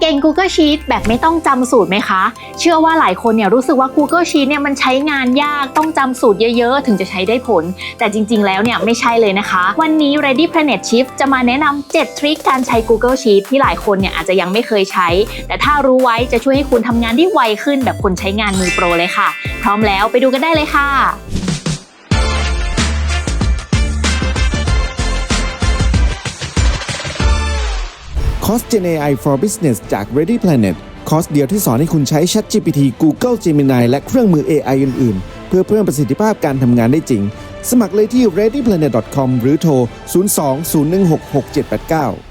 เก่ง Google Sheet แบบไม่ต้องจำสูตรไหมคะ เชื่อว่าหลายคนเนี่ยรู้สึกว่า Google Sheet เนี่ยมันใช้งานยากต้องจำสูตรเยอะๆ ถึงจะใช้ได้ผล แต่จริงๆ แล้วเนี่ยไม่ใช่เลยนะคะ วันนี้ Ready Planet Shift จะมาแนะนำ7ทริคการใช้ Google Sheet ที่หลายคนเนี่ยอาจจะยังไม่เคยใช้ แต่ถ้ารู้ไว้จะช่วยให้คุณทำงานได้ไวขึ้นแบบคนใช้งานมือโปรเลยค่ะ พร้อมแล้วไปดูกันได้เลยค่ะ คอร์ส Gen AI for Business จาก Ready Planet คอร์สเดียวที่สอนให้คุณใช้ ChatGPT Google Gemini และเครื่องมือ AI อื่น ๆ เพื่อเพิ่มประสิทธิภาพการทำงานได้จริง สมัครเลยที่ readyplanet.com หรือโทร 02-016-6789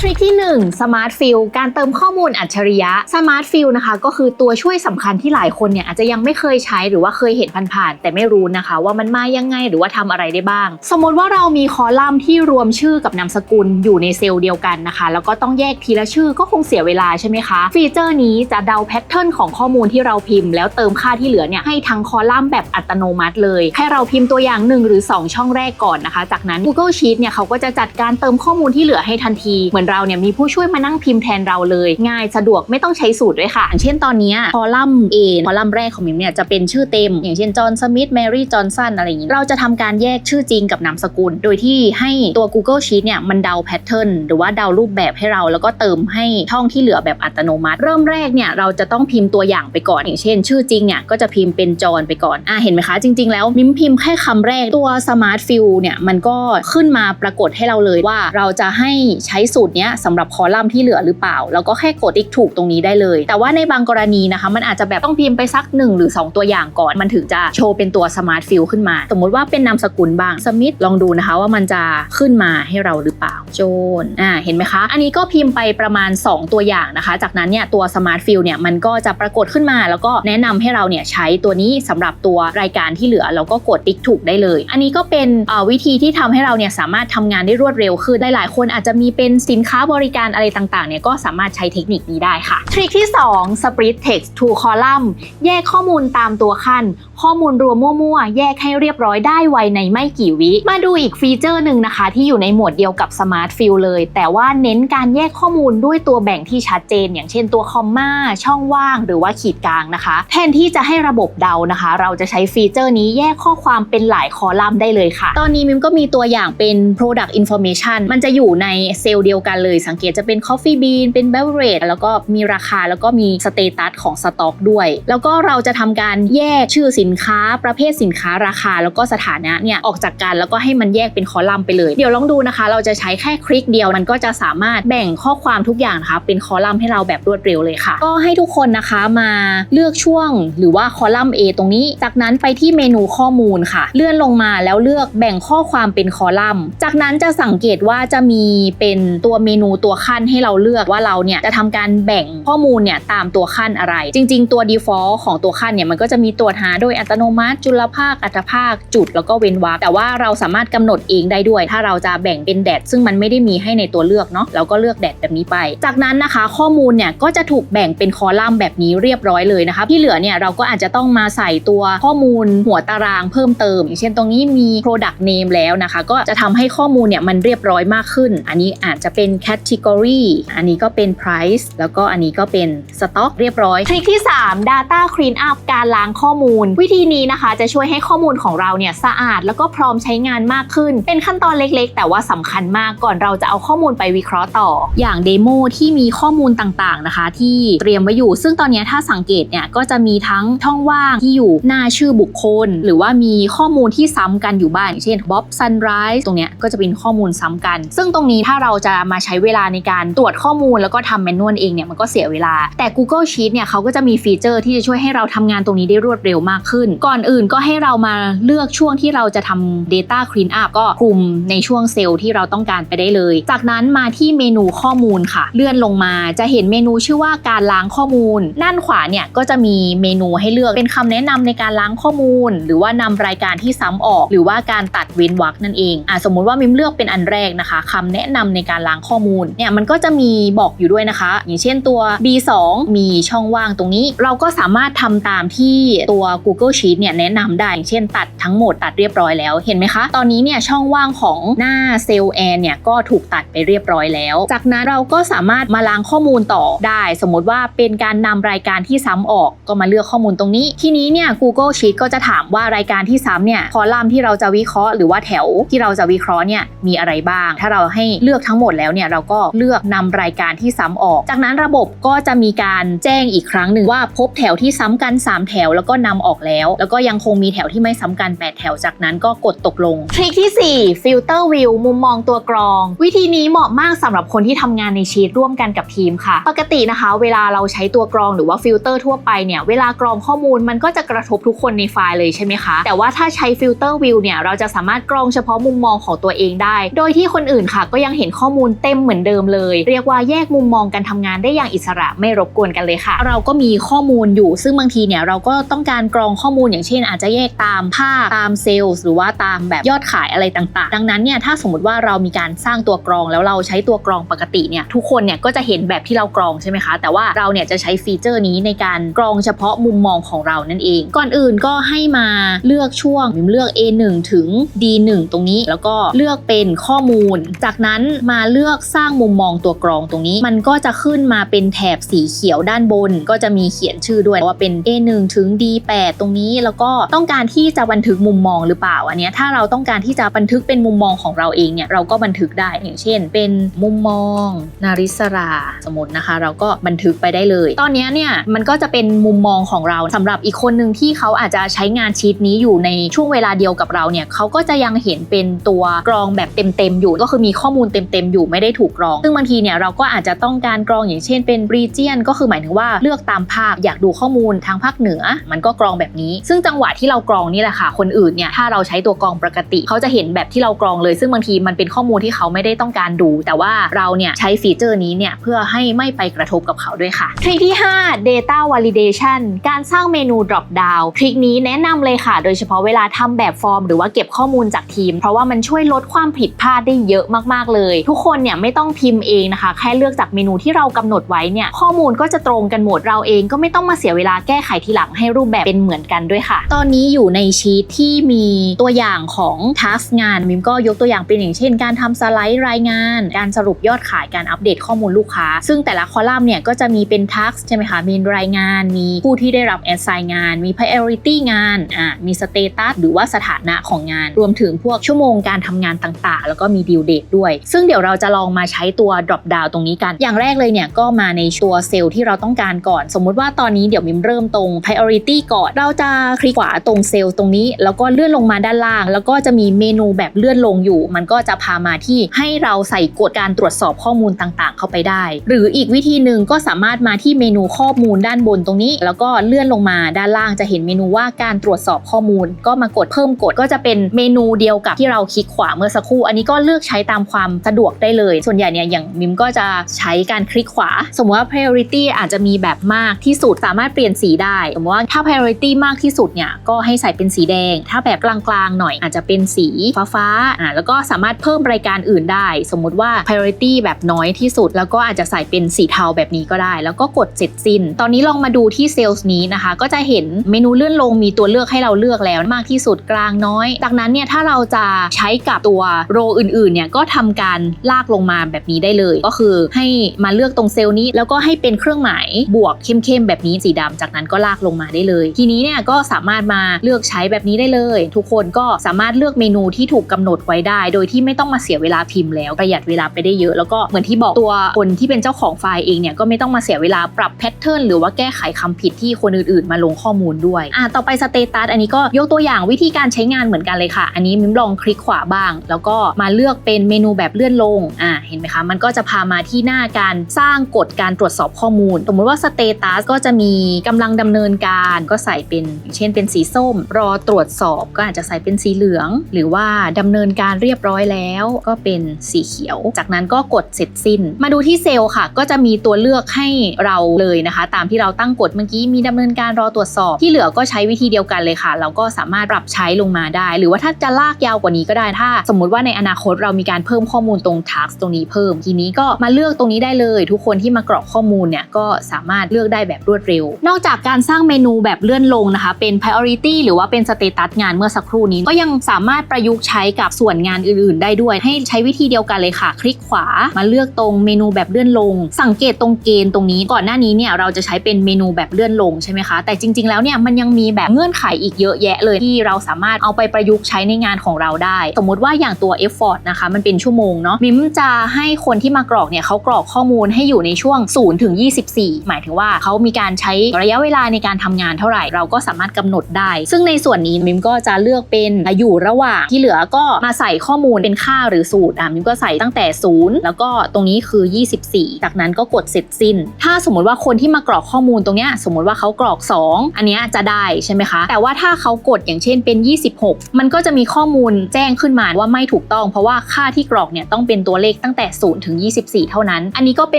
ทริคที่ 1 Smart Fill การเติมข้อมูลอัจฉริยะ Smart Fill นะคะ ก็คือตัวช่วยสำคัญที่หลายคนเนี่ยอาจจะยังไม่เคยใช้หรือว่าเคยเห็นผ่านๆแต่ไม่รู้นะคะ ว่ามันมายังไงหรือว่าทำอะไรได้บ้าง สมมติว่าเรามีคอลัมน์ที่รวมชื่อกับนามสกุลอยู่ในเซลล์เดียวกันนะคะ แล้วก็ต้องแยกทีละชื่อก็คงเสียเวลาใช่ไหมคะ ฟีเจอร์นี้จะเดาแพทเทิร์นของข้อมูลที่เราพิมพ์ แล้วเติมค่าที่เหลือเนี่ยให้ทั้งคอลัมน์แบบอัตโนมัติเลย ให้เราพิมพ์ตัวอย่าง 1 หรือ 2 ช่องแรกก่อนนะคะ จากนั้น Google Sheet เนี่ยเขาก็จะจัดการเติมข้อมูลที่เหลือให้ทันทีเหมือนเราเนี่ยมีผู้ช่วยมานั่งพิมพ์แทนเราเลย ง่ายสะดวกไม่ต้องใช้สูตรด้วยค่ะอย่างเช่นตอนนี้คอลัมน์ A คอลัมน์แรกของมิมเนี่ยจะเป็นชื่อเต็ม อย่างเช่นจอห์นสมิธแมรี่จอห์นสันอะไรอย่างนี้เราจะทำการแยกชื่อจริงกับนามสกุล โดยที่ให้ตัว Google Sheet เนี่ยมันเดาแพทเทิร์นหรือว่าเดารูปแบบให้เราแล้วก็เติมให้ช่องที่เหลือแบบอัตโนมัติ เริ่มแรกเนี่ยเราจะต้องพิมพ์ตัวอย่างไปก่อน อย่างเช่น ชื่อจริงเนี่ยก็จะพิมพ์เป็นจอห์นไปก่อนอะเห็นไหมคะ จริง ๆ แล้วมิมพิมพ์แค่คำแรกตัว Smart Fill เนี่ยมันก็ขึ้นมาปรากฏให้เราเลยว่าเราจะให้ใช้สูตรนี้ยสำหรับคอลัมน์ที่เหลือหรือเปล่า แล้วก็แค่กดติ๊กถูกตรงนี้ได้เลย แต่ว่าในบางกรณีนะคะ มันอาจจะแบบต้องพิมพ์ไปสัก 1 หรือ 2 ตัวอย่างก่อน มันถึงจะโชว์เป็นตัว Smart Fill ขึ้นมา สมมติว่าเป็นนามสกุลบางสมิธลองดูนะคะว่ามันจะขึ้นมาให้เราหรือเปล่าโจนอ่าเห็นไหมคะ อันนี้ก็พิมพ์ไปประมาณ 2 ตัวอย่างนะคะ จากนั้นเนี่ยตัว Smart Fill เนี่ยมันก็จะปรากฏขึ้นมา แล้วก็แนะนำให้เราเนี่ยใช้ตัวนี้สำหรับตัวรายการที่เหลือแล้วก็กดติ๊กถูกได้เลย อันนี้ก็เป็นวิธีที่ทำให้เราเนี่ยสามารถทำงานได้รวดเร็วขึ้นหลายๆคนอาจจะมีเป็นสินค้าบริการอะไรต่างๆเนี่ยก็สามารถใช้เทคนิคนี้ได้ค่ะ ทริคที่ 2 split text to column แยกข้อมูลตามตัวขั้น ข้อมูลรวมมั่วๆ แยกให้เรียบร้อยได้ไวในไม่กี่วิ มาดูอีกฟีเจอร์หนึ่งนะคะ ที่อยู่ในหมวดเดียวกับ Smart Fill เลย แต่ว่าเน้นการแยกข้อมูลด้วยตัวแบ่งที่ชัดเจน อย่างเช่นตัวคอมมาช่องว่างหรือว่าขีดกลางนะคะ แทนที่จะให้ระบบเดานะคะ เราจะใช้ฟีเจอร์นี้แยกข้อความเป็นหลายคอลัมน์ได้เลยค่ะ ตอนนี้มิมก็มีตัวอย่างเป็น product information มันจะอยู่ในเซลล์เดียวกันเลยสังเกตจะเป็น coffee bean เป็น beverage แล้วก็มีราคาแล้วก็มีสเตตัสของสต็อกด้วย แล้วก็เราจะทำการแยกชื่อสินค้าประเภทสินค้าราคา แล้วก็สถานะเนี่ยออกจากกันแล้วก็ให้มันแยกเป็นคอลัมน์ไปเลย เดี๋ยวลองดูนะคะ เราจะใช้แค่คลิกเดียวมันก็จะสามารถแบ่งข้อความทุกอย่างนะคะเป็นคอลัมน์ให้เราแบบรวดเร็วเลยค่ะ ก็ให้ทุกคนนะคะมาเลือกช่วงหรือว่าคอลัมน์ A ตรงนี้ จากนั้นไปที่เมนูข้อมูลค่ะ เลื่อนลงมาแล้วเลือกแบ่งข้อความเป็นคอลัมน์ จากนั้นจะสังเกตว่าจะมีเป็นตัวเมนูตัวขั้นให้เราเลือกว่าเราเนี่ยจะทำการแบ่งข้อมูลเนี่ยตามตัวขั้นอะไร จริง ๆ ตัว default ของตัวขั้นเนี่ยมันก็จะมีตรวจหาโดยอัตโนมัติจุลภาคอัตภาคจุดแล้วก็เว้นวรรคแต่ว่าเราสามารถกำหนดเองได้ด้วย ถ้าเราจะแบ่งเป็นแดดซึ่งมันไม่ได้มีให้ในตัวเลือกเนาะเราก็เลือกแดดแบบนี้ไป จากนั้นนะคะ ข้อมูลเนี่ยก็จะถูกแบ่งเป็นคอลัมน์แบบนี้เรียบร้อยเลยนะคะที่เหลือเนี่ยเราก็อาจจะต้องมาใส่ตัวข้อมูลหัวตารางเพิ่มเติม อย่างเช่นตรงนี้มี product name แล้วนะคะ ก็จะทำให้ข้อมูลเนี่ยมันเรียบร้อยมากขึ้น อันนี้อาจจะเป็น category อันนี้ก็เป็น price แล้วก็อันนี้ก็เป็น stock เรียบร้อยทริคที่ 3 data clean up การล้างข้อมูล วิธีนี้นะคะจะช่วยให้ข้อมูลของเราเนี่ยสะอาด แล้วก็พร้อมใช้งานมากขึ้น เป็นขั้นตอนเล็กๆ แต่ว่าสำคัญมากก่อนเราจะเอาข้อมูลไปวิเคราะห์ต่อ อย่างเดโมที่มีข้อมูลต่างๆนะคะ ที่เตรียมไว้อยู่ ซึ่งตอนนี้ถ้าสังเกตเนี่ยก็จะมีทั้งช่องว่างที่อยู่หน้าชื่อบุคคล หรือว่ามีข้อมูลที่ซ้ำกันอยู่บ้างอย่างเช่น Bob Sunrise ตรงเนี้ยก็จะเป็นข้อมูลซ้ำกัน ซึ่งตรงนี้ถ้าเราจะมาใช้เวลาในการตรวจข้อมูลแล้วก็ทำแมนนวลเองเนี่ยมันก็เสียเวลา แต่ Google Sheet เนี่ยเขาก็จะมีฟีเจอร์ที่จะช่วยให้เราทำงานตรงนี้ได้รวดเร็วมากขึ้น ก่อนอื่นก็ให้เรามาเลือกช่วงที่เราจะทำ Data Clean Up ก็กลุ่มในช่วงเซลล์ที่เราต้องการไปได้เลย จากนั้นมาที่เมนูข้อมูลค่ะ เลื่อนลงมาจะเห็นเมนูชื่อว่าการล้างข้อมูล ด้านขวาเนี่ยก็จะมีเมนูให้เลือกเป็นคำแนะนำในการล้างข้อมูล หรือว่านำรายการที่ซ้ำออก หรือว่าการตัดเว้นวรรคนั่นเองอะสมมุติว่ามิมเลือกเป็นอันแรกนะคะคำแนะนำในการล้างข้อมูลเนี่ยมันก็จะมีบอกอยู่ด้วยนะคะ อย่างเช่นตัว B2 มีช่องว่างตรงนี้ เราก็สามารถทำตามที่ตัว Google Sheet เนี่ยแนะนำได้อย่างเช่นตัดทั้งหมดตัดเรียบร้อยแล้วเห็นไหมคะ ตอนนี้เนี่ยช่องว่างของหน้าเซลล์แอนเนี่ยก็ถูกตัดไปเรียบร้อยแล้ว จากนั้นเราก็สามารถมาล้างข้อมูลต่อได้ สมมติว่าเป็นการนำรายการที่ซ้ำออกก็มาเลือกข้อมูลตรงนี้ ทีนี้เนี่ย Google Sheet ก็จะถามว่ารายการที่ซ้ำเนี่ยคอลัมน์ที่เราจะวิเคราะห์หรือว่าแถวที่เราจะวิเคราะห์เนี่ยมีอะไรบ้าง ถ้าเราให้เลือกทั้งหมดแล้วเนี่ยเราก็เลือกนำรายการที่ซ้ำออก จากนั้นระบบก็จะมีการแจ้งอีกครั้งหนึ่งว่าพบแถวที่ซ้ำกัน 3 แถวแล้วก็นำออกแล้ว แล้วก็ยังคงมีแถวที่ไม่ซ้ำกัน 8 แถวจากนั้นก็กดตกลงทริคที่ 4 Filter View มุมมองตัวกรอง วิธีนี้เหมาะมากสำหรับคนที่ทำงานในชีตร่วมกันกับทีมค่ะ ปกตินะคะ เวลาเราใช้ตัวกรองหรือว่าฟิลเตอร์ทั่วไปเนี่ยเวลากรองข้อมูลมันก็จะกระทบทุกคนในไฟล์เลยใช่ไหมคะ แต่ว่าถ้าใช้ฟิลเตอร์วิวเนี่ยเราจะสามารถกรองเฉพาะมุมมองของตัวเองได้ โดยที่คนอื่นค่ะ ก็ยังเห็นข้อมูลเต็มเหมือนเดิมเลย เรียกว่าแยกมุมมองการทำงานได้อย่างอิสระไม่รบกวนกันเลยค่ะ เราก็มีข้อมูลอยู่ ซึ่งบางทีเนี่ยเราก็ต้องการกรองข้อมูลอย่างเช่น อาจจะแยกตามภาคตามเซลล์หรือว่าตามแบบยอดขายอะไรต่างๆ ดังนั้นเนี่ยถ้าสมมติว่าเรามีการสร้างตัวกรอง แล้วเราใช้ตัวกรองปกติเนี่ยทุกคนเนี่ยก็จะเห็นแบบที่เรากรองใช่ไหมคะ แต่ว่าเราเนี่ยจะใช้ฟีเจอร์นี้ในการกรองเฉพาะมุมมองของเรานั่นเอง ก่อนอื่นก็ให้มาเลือกช่วงมิมเลือก A1 ถึง D1 ตรงนี้ แล้วก็เลือกเป็นข้อมูล จากนั้นมาเลือกสร้างมุมมองตัวกรองตรงนี้ มันก็จะขึ้นมาเป็นแถบสีเขียวด้านบน ก็จะมีเขียนชื่อด้วยว่าเป็น A1 ถึง D8 ตรงนี้แล้วก็ต้องการที่จะบันทึกมุมมองหรือเปล่าอันนี้ถ้าเราต้องการที่จะบันทึกเป็นมุมมองของเราเองเนี่ยเราก็บันทึกได้อย่างเช่น เป็นมุมมอง นาริสรา สมมตินะคะ เราก็บันทึกไปได้เลย ตอนนี้เนี่ยมันก็จะเป็นมุมมองของเราสำหรับอีกคนหนึ่งที่เขาอาจจะใช้งานชีตนี้อยู่ในช่วงเวลาเดียวกับเราเนี่ยเขาก็จะยังเห็นเป็นตัวกรองแบบเต็มๆอยู่ ก็คือมีข้อมูลเต็มๆอยู่ไม่ได้ถูกกรอง ซึ่งบางทีเนี่ยเราก็อาจจะต้องการกรองอย่างเช่นเป็น region ก็คือหมายถึงว่าเลือกตามภาคอยากดูข้อมูลทางภาคเหนือ มันก็กรองแบบนี้ ซึ่งจังหวะที่เรากรองนี่แหละค่ะ คนอื่นเนี่ยถ้าเราใช้ตัวกรองปกติ เขาจะเห็นแบบที่เรากรองเลย ซึ่งบางทีมันเป็นข้อมูลที่เขาไม่ได้ต้องการดู แต่ว่าเราเนี่ยใช้ฟีเจอร์นี้เนี่ยเพื่อให้ไม่ไปกระทบกับเขาด้วยค่ะทริคที่ 5 data validation การสร้างเมนู drop down ทริคนี้แนะนำเลยค่ะ โดยเฉพาะเวลาทำแบบฟอร์ม หรือว่าเก็บข้อมูลจากทีม เพราะว่ามันช่วยลดความผิดพลาดได้เยอะมากๆเลย ทุกคนเนี่ยไม่ต้องพิมพ์เองนะคะ แค่เลือกจากเมนูที่เรากำหนดไว้เนี่ยข้อมูลก็จะตรงกันหมดเราเองก็ไม่ต้องมาเสียเวลาแก้ไขทีหลังให้รูปแบบเป็นเหมือนกันด้วยค่ะ ตอนนี้อยู่ในชีตที่มีตัวอย่างของทัสงานมิมก็ยกตัวอย่างเป็นอย่างเช่น การทำสไลด์รายงาน การสรุปยอดขายการอัปเดตข้อมูลลูกค้า ซึ่งแต่ละคอลัมน์เนี่ยก็จะมีเป็นทักใช่ไหมคะมีรายงาน มีผู้ที่ได้รับแอสไซน์งาน มี priority งานอ่ามีสเตตัสหรือว่าสถานะของงาน รวมถึงพวกชั่วโมงการทำงานต่างๆ แล้วก็มี due date ด้วย ซึ่งเดี๋ยวเราจะลองมาใช้ตัว drop down ตรงนี้กัน อย่างแรกเลยเนี่ยก็มาในตัวเซลล์ที่เราต้องการก่อน สมมุติว่าตอนนี้เดี๋ยวมิมเริ่มตรง priority ก่อน เราจะคลิกขวาตรงเซลล์ตรงนี้ แล้วก็เลื่อนลงมาด้านล่าง แล้วก็จะมีเมนูแบบเลื่อนลงอยู่ มันก็จะพามาที่ให้เราใส่กฎการตรวจสอบข้อมูลต่างๆ เข้าไปได้ หรืออีกวิธีหนึ่งก็สามารถมาที่เมนูข้อมูลด้านบนตรงนี้ แล้วก็เลื่อนลงมาด้านล่างจะเห็นเมนูว่าการตรวจสอบข้อมูล ก็มากดเพิ่มกฎก็จะเป็นเมนูเดียวกับที่เราคลิกขวาเมื่อสักครู่ อันนี้ก็เลือกใช้ตามความสะดวกได้เลยส่วนใหญ่เนี่ยอย่างมิมก็จะใช้การคลิกขวา สมมติว่า priority อาจจะมีแบบมากที่สุดสามารถเปลี่ยนสีได้ สมมติว่าถ้า priority มากที่สุดเนี่ยก็ให้ใส่เป็นสีแดง ถ้าแบบกลางๆหน่อยอาจจะเป็นสีฟ้าๆอ่าแล้วก็สามารถเพิ่มรายการอื่นได้ สมมุติว่า priority แบบน้อยที่สุด แล้วก็อาจจะใส่เป็นสีเทาแบบนี้ก็ได้ แล้วก็กดเสร็จสิ้น ตอนนี้ลองมาดูที่เซลล์นี้นะคะ ก็จะเห็นเมนูเลื่อนลงมีตัวเลือกให้เราเลือกแล้วมากที่สุดกลางน้อย จากนั้นเนี่ยถ้าเราจะใช้กับตัวโรอื่นๆเนี่ยก็ทำการลากลงมาแบบนี้ได้เลย ก็คือให้มาเลือกตรงเซลล์นี้ แล้วก็ให้เป็นเครื่องหมายบวกเข้มๆแบบนี้สีดำจากนั้นก็ลากลงมาได้เลย ทีนี้เนี่ยก็สามารถมาเลือกใช้แบบนี้ได้เลย ทุกคนก็สามารถเลือกเมนูที่ถูกกำหนดไว้ได้ โดยที่ไม่ต้องมาเสียเวลาพิมพ์แล้วประหยัดเวลาไปได้เยอะแล้วก็เหมือนที่บอกตัวคนที่เป็นเจ้าของไฟล์เองเนี่ยก็ไม่ต้องมาเสียเวลาปรับแพทเทิร์นหรือว่าแก้ไขคำผิดที่คนอื่นๆ มาลงข้อมูลด้วยอะต่อไปสเตตัสอันนี้ก็ยกตัวอย่างวิธีการใช้งานเหมือนกันเลยค่ะ อันนี้มิมลองคลิกขวาบ้าง แล้วก็มาเลือกเป็นเมนูแบบเลื่อนลงอะเห็นไหมคะ มันก็จะพามาที่หน้าการสร้างกฎการตรวจสอบข้อมูล สมมติว่าสเตตัสก็จะมีกำลังดำเนินการก็ใส่เป็นเช่นเป็นสีส้ม รอตรวจสอบก็อาจจะใส่เป็นสีเหลือง หรือว่าดำเนินการเรียบร้อยแล้วก็เป็นสีเขียว จากนั้นก็กดเสร็จสิ้น มาดูที่เซลล์ค่ะ ก็จะมีตัวเลือกให้เราเลยนะคะ ตามที่เราตั้งกฎเมื่อกี้มีดำเนินการรอตรวจสอบ ที่เหลือก็ใช้วิธีเดียวกันเลยค่ะ เราก็สามารถปรับใช้ลงมาได้ หรือว่าถ้าจะลากยาวกว่านี้ก็ได้ถ้า สมมุติว่าในอนาคตเรามีการเพิ่มข้อมูลตรง task ตรงนี้เพิ่ม ทีนี้ก็มาเลือกตรงนี้ได้เลย ทุกคนที่มากรอกข้อมูลเนี่ยก็สามารถเลือกได้แบบรวดเร็ว นอกจากการสร้างเมนูแบบเลื่อนลงนะคะ เป็น priority หรือว่าเป็น status งานเมื่อสักครู่นี้ ก็ยังสามารถประยุกต์ใช้กับส่วนงานอื่น ๆ ได้ด้วย ให้ใช้วิธีเดียวกันเลยค่ะ คลิกขวามาเลือกตรงเมนูแบบเลื่อนลง สังเกตตรงเกณฑ์ตรงนี้ก่อนหน้านี้เนี่ยเราจะใช้เป็นเมนูแบบเลื่อนลงใช่ไหมคะ แต่จริง ๆ แล้วเนี่ยมันยังมีแบบเงื่อนไขอีกเยอะแยะเลยที่เราสามารถเอาไปประยุกต์ใช้ในงานของเราได้ สมมติว่าอย่างตัว effort นะคะ มันเป็นชั่วโมงเนาะมิมจะะให้คนที่มากรอกเนี่ยเขากรอกข้อมูลให้อยู่ในช่วง0ถึง24 หมายถึงว่าเขามีการใช้ระยะเวลาในการทำงานเท่าไหร่เราก็สามารถกำหนดได้ ซึ่งในส่วนนี้มิมก็จะเลือกเป็นอยู่ระหว่างที่เหลือก็มาใส่ข้อมูลเป็นค่าหรือสูตรอะมิมก็ใส่ตั้งแต่ 0 แล้วก็ตรงนี้คือ 24 จากนั้นก็กดเสร็จสิ้น ถ้าสมมติว่าคนที่มากรอกข้อมูลตรงเนี้ยสมมติว่าเขากรอก 2 อันเนี้ยจะได้ใช่ไหมคะ แต่ว่าถ้าเขากดอย่างเช่นเป็น 26 มันก็จะมีข้อมูลแจ้งขึ้นมาว่าไม่ถูกต้อง เพราะว่าค่าที่กรอกเนี่ยต้องเป็นตัวเลขตั้งแต่ 0 ถึง 24 เท่านั้น อันนี้ก็เป็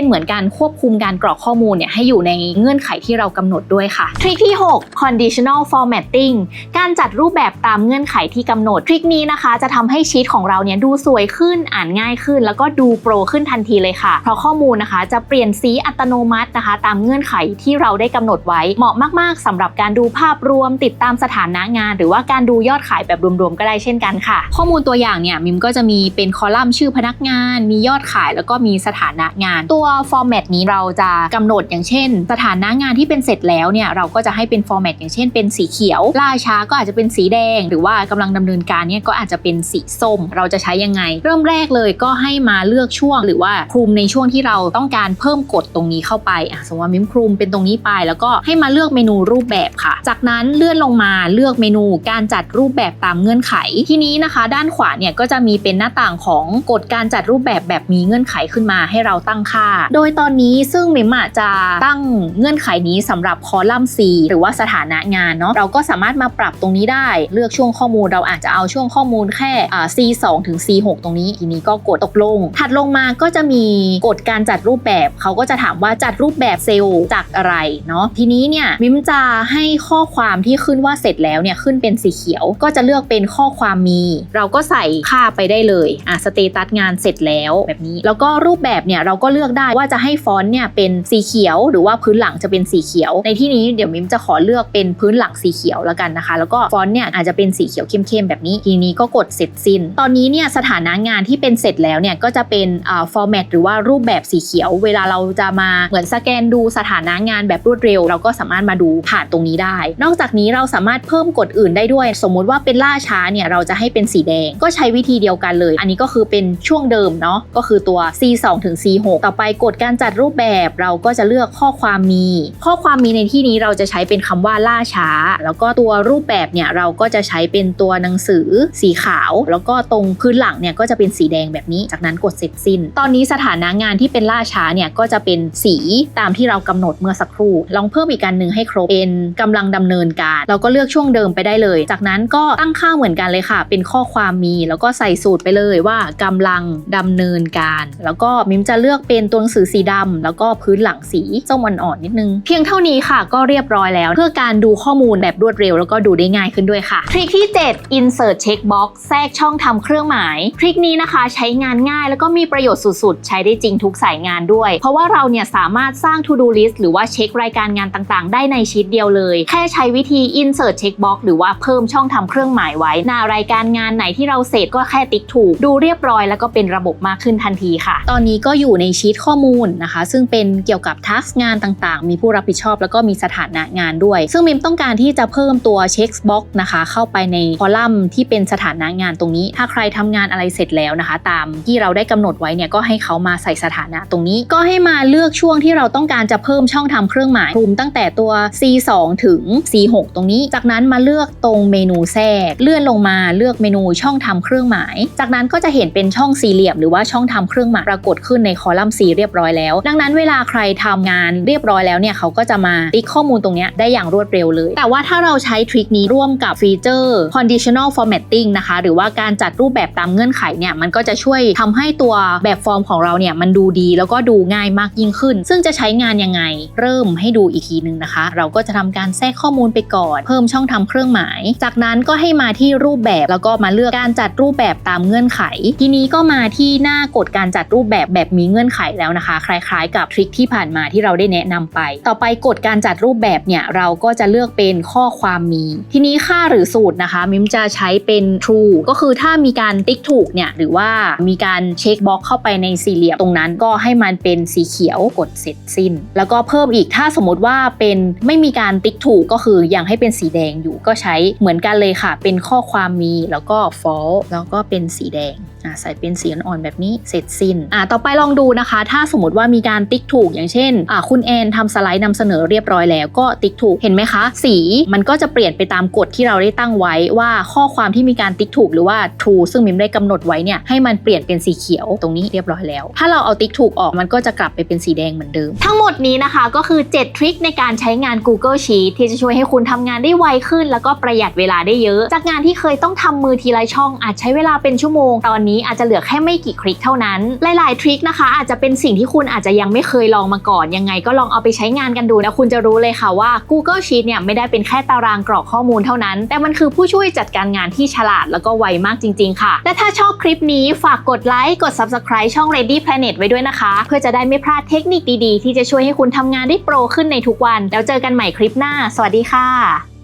นเหมือนการควบคุมการกรอกข้อมูลเนี่ยให้อยู่ในเงื่อนไขที่เรากำหนดด้วยค่ะ ทริคที่ 6 conditional formatting การจัดรูปแบบตามเงื่อนไขที่กำหนด ทริคนี้นะคะจะทำให้ชีตของเราเนี่ยดูสวยขึ้นอ่านง่ายขึ้น แล้วก็ดูโปรขึ้นทันทีเลยค่ะ เพราะข้อมูลนะคะจะเปลี่ยนสีอัตโนมัตินะคะ ตามเงื่อนไขที่เราได้กำหนดไว้ เหมาะมาก ๆสำหรับการดูภาพรวมติดตามสถานะงาน หรือว่าการดูยอดขายแบบรวมๆ ก็ได้เช่นกันค่ะ ข้อมูลตัวอย่างเนี่ยมิมก็จะมีเป็นคอลัมน์ชื่อพนักงานมียอดขายแล้วก็มีสถานะงาน ตัวฟอร์แมตนี้เราจะกำหนดอย่างเช่น สถานะงานที่เป็นเสร็จแล้วเนี่ยเราก็จะให้เป็นฟอร์แมตอย่างเช่นเป็นสีเขียว ล่าช้าก็อาจจะเป็นสีแดง หรือว่ากำลังดำเนินการเนี่ยก็อาจจะเป็นสีส้ม เราจะใช้ยังไง เริ่มแรกเลยก็ให้มาเลือกช่วง หรือว่าคลุมในช่วงที่เราต้องการเพิ่มกฎตรงนี้เข้าไปอะสมมติว่ามิมคลุมเป็นตรงนี้ไป แล้วก็ให้มาเลือกเมนูรูปแบบค่ะ จากนั้นเลื่อนลงมาเลือกเมนูการจัดรูปแบบตามเงื่อนไข ทีนี้นะคะ ด้านขวาเนี่ยก็จะมีเป็นหน้าต่างของกฎการจัดรูปแบบแบบมีเงื่อนไขขึ้นมาให้เราตั้งค่า โดยตอนนี้ซึ่งมิมอะจะตั้งเงื่อนไขนี้สำหรับคอลัมน์ C หรือว่าสถานะงานเนาะเราก็สามารถมาปรับตรงนี้ได้ เลือกช่วงข้อมูลเราอาจจะเอาช่วงข้อมูลแค่ C 2ถึง C 6ตรงนี้ทีนี้ก็กดตกลง ถัดลงมาก็จะมีกฎการจัดรูปแบบเขาก็จะถามว่าจัดรูปแบบเซลล์จากอะไรเนาะทีนี้เนี่ยมิมจะให้ข้อความที่ขึ้นว่าเสร็จแล้วเนี่ยขึ้นเป็นสีเขียว ก็จะเลือกเป็นข้อความมี เราก็ใส่ค่าไปได้เลยอะสเตตัสงานเสร็จแล้วแบบนี้ แล้วก็รูปแบบเนี่ยเราก็เลือกได้ว่าจะให้ฟอนต์เนี่ยเป็นสีเขียว หรือว่าพื้นหลังจะเป็นสีเขียว ในที่นี้เดี๋ยวมิมจะขอเลือกเป็นพื้นหลังสีเขียวแล้วกันนะคะ แล้วก็ฟอนต์เนี่ยอาจจะเป็นสีเขียวเข้มๆแบบนี้ ทีนี้ก็กดเสร็จสิ้น ตอนนี้เนี่ยสถานะงานที่เป็นเสร็จแล้วเนี่ยก็จะเป็นอ่าฟอร์แมตหรือว่ารูปแบบสีเขียว เวลาเราจะมาเหมือนสแกนดูสถานะงานแบบรวดเร็ว เราก็สามารถมาดูผ่านตรงนี้ได้ นอกจากนี้เราสามารถเพิ่มกฎอื่นได้ด้วย สมมุติว่าเป็นล่าช้าเนี่ยเราจะให้เป็นสีแดง ก็ใช้วิธีเดียวกันเลย อันนี้ก็คือเป็นช่วงเดิมเนาะก็คือตัว C 2 ถึง C 6 ต่อไปกฎการจัดรูปแบบเราก็จะเลือกข้อความมี ข้อความมีในที่นี้เราจะใช้เป็นคำว่าล่าช้า แล้วก็ตัวรูปแบบเนี่ยเราก็จะใช้เป็นตัวหนังสือสีขาว แล้วก็ตรงพื้นหลังเนี่ยก็จะเป็นสีแดงแบบนี้ จากนั้นกดเสร็จสิ้น ตอนนี้สถานะงานที่เป็นล่าช้าเนี่ยก็จะเป็นสีตามที่เรากำหนดเมื่อสักครู่ ลองเพิ่มอีกการหนึ่งให้ครบเป็นกำลังดำเนินการ เราก็เลือกช่วงเดิมไปได้เลย จากนั้นก็ตั้งค่าเหมือนกันเลยค่ะ เป็นข้อความมี แล้วก็ใส่สูตรไปเลยว่ากำลังดำเนินการ แล้วก็มิมจะเลือกเป็นตัวหนังสือสีดำแล้วก็พื้นหลังสีส้มอ่อนๆนิดนึง เพียงเท่านี้ค่ะก็เรียบร้อยแล้ว เพื่อการดูข้อมูลแบบรวดเร็ว แล้วก็ดูได้ง่ายขึ้นด้วยค่ะ ทริคที่ 7 insert checkbox แทรกช่องทำเครื่องหมาย ทริคนี้นะคะใช้งานง่ายแล้วก็มีประโยชน์สุดๆ ใช้ได้จริงทุกสายงานด้วย เพราะว่าเราเนี่ยสามารถสร้าง to do list หรือว่าเช็ครายการงานต่างๆ ได้ในชีตเดียวเลย แค่ใช้วิธี insert checkbox หรือว่าเพิ่มช่องทำเครื่องหมายไว้หน้ารายการงานไหนที่เราเสร็จก็แค่ติ๊กถูก ดูเรียบร้อยแล้วก็เป็นระบบมากขึ้นทันทีค่ะ ตอนนี้ก็อยู่ในชีตข้อมูลนะคะ ซึ่งเป็นเกี่ยวกับทักงานต่างๆ มีผู้รับผิดชอบแล้วก็มีสถานะงานด้วย ซึ่งมิมต้องการที่จะเพิ่มตัวเช็คบ็อกนะคะ เข้าไปในคอลัมน์ที่เป็นสถานะงานตรงนี้ ถ้าใครทำงานอะไรเสร็จแล้วนะคะ ตามที่เราได้กำหนดไว้เนี่ยก็ให้เขามาใส่สถานะตรงนี้ ก็ให้มาเลือกช่วงที่เราต้องการจะเพิ่มช่องทำเครื่องหมายคลุมตั้งแต่ตัว C2 ถึง C6 ตรงนี้ จากนั้นมาเลือกตรงเมนูแทรก เลื่อนลงมาเลือกเมนูช่องทำเครื่องหมาย จากนั้นก็จะเห็นเป็นช่องสี่เหลี่ยมหรือว่าาช่องทำเครื่องหมายปรากฏขึ้นในคอลัมน์ C เรียบร้อยแล้ว ดังนั้นเวลาใครทำงานเรียบร้อยแล้วเนี่ยเขาก็จะมาติ๊กข้อมูลตรงนี้ได้อย่างรวดเร็วเลย แต่ว่าถ้าเราใช้ทริคนี้ร่วมกับฟีเจอร์ conditional formatting นะคะ หรือว่าการจัดรูปแบบตามเงื่อนไขเนี่ยมันก็จะช่วยทำให้ตัวแบบฟอร์มของเราเนี่ยมันดูดีแล้วก็ดูง่ายมากยิ่งขึ้น ซึ่งจะใช้งานยังไง เริ่มให้ดูอีกทีนึงนะคะ เราก็จะทำการแทรกข้อมูลไปก่อน เพิ่มช่องทำเครื่องหมาย จากนั้นก็ให้มาที่รูปแบบแล้วก็มาเลือกการจัดรูปแบบตามเงื่อนไข ทีนี้ก็มาที่หน้าหน้ากฎการจัดรูปแบบแบบมีเงื่อนไขแล้วนะคะ คล้ายๆ กับทริคที่ผ่านมาที่เราได้แนะนำไป ต่อไปกฎการจัดรูปแบบเนี่ยเราก็จะเลือกเป็นข้อความมี ทีนี้ค่าหรือสูตรนะคะ มิมจะใช้เป็น true ก็คือถ้ามีการติ๊กถูกเนี่ยหรือว่ามีการเช็คบล็อกเข้าไปในสี่เหลี่ยมตรงนั้นก็ให้มันเป็นสีเขียวกดเสร็จสิ้น แล้วก็เพิ่มอีกถ้าสมมติว่าเป็นไม่มีการติ๊กถูกก็คือยังให้เป็นสีแดงอยู่ก็ใช้เหมือนกันเลยค่ะ เป็นข้อความมีแล้วก็ false แล้วก็เป็นสีแดงใส่เป็นสีอ่อนๆแบบนี้เสร็จสิ้นอะต่อไปลองดูนะคะ ถ้าสมมติว่ามีการติ๊กถูกอย่างเช่นอะคุณแอนทำสไลด์นำเสนอเรียบร้อยแล้วก็ติ๊กถูกเห็นไหมคะ สีมันก็จะเปลี่ยนไปตามกฎที่เราได้ตั้งไว้ว่าข้อความที่มีการติ๊กถูกหรือว่า true ซึ่งมิมได้กำหนดไว้เนี่ยให้มันเปลี่ยนเป็นสีเขียวตรงนี้เรียบร้อยแล้ว ถ้าเราเอาติ๊กถูกออกมันก็จะกลับไปเป็นสีแดงเหมือนเดิม ทั้งหมดนี้นะคะก็คือ 7 ทริคในการใช้งาน Google Sheet ที่จะช่วยให้คุณทำงานได้ไวขึ้น แล้วก็ประหยัดเวลาได้เยอะ จากงานที่เคยต้องทำมือทีละช่องอาจใช้เวลาเป็นชั่วโมง ตอนนี้อาจจะเหลือแค่ไม่กี่คลิกเท่านั้น หลาย ๆ ทริคนะคะ อาจจะเป็นสิ่งที่คุณอาจจะยังไม่เคยลองมาก่อน ยังไงก็ลองเอาไปใช้งานกันดูนะ คุณจะรู้เลยค่ะว่า Google Sheet เนี่ยไม่ได้เป็นแค่ตารางกรอกข้อมูลเท่านั้น แต่มันคือผู้ช่วยจัดการงานที่ฉลาดแล้วก็ไวมากจริง ๆ ค่ะ และถ้าชอบคลิปนี้ฝากกดไลค์กด Subscribe ช่อง Ready Planet ไว้ด้วยนะคะ เพื่อจะได้ไม่พลาดเทคนิคดี ๆ ที่จะช่วยให้คุณทำงานได้โปรขึ้นในทุกวัน แล้วเจอกันใหม่คลิปหน้า สวัสดีค่ะ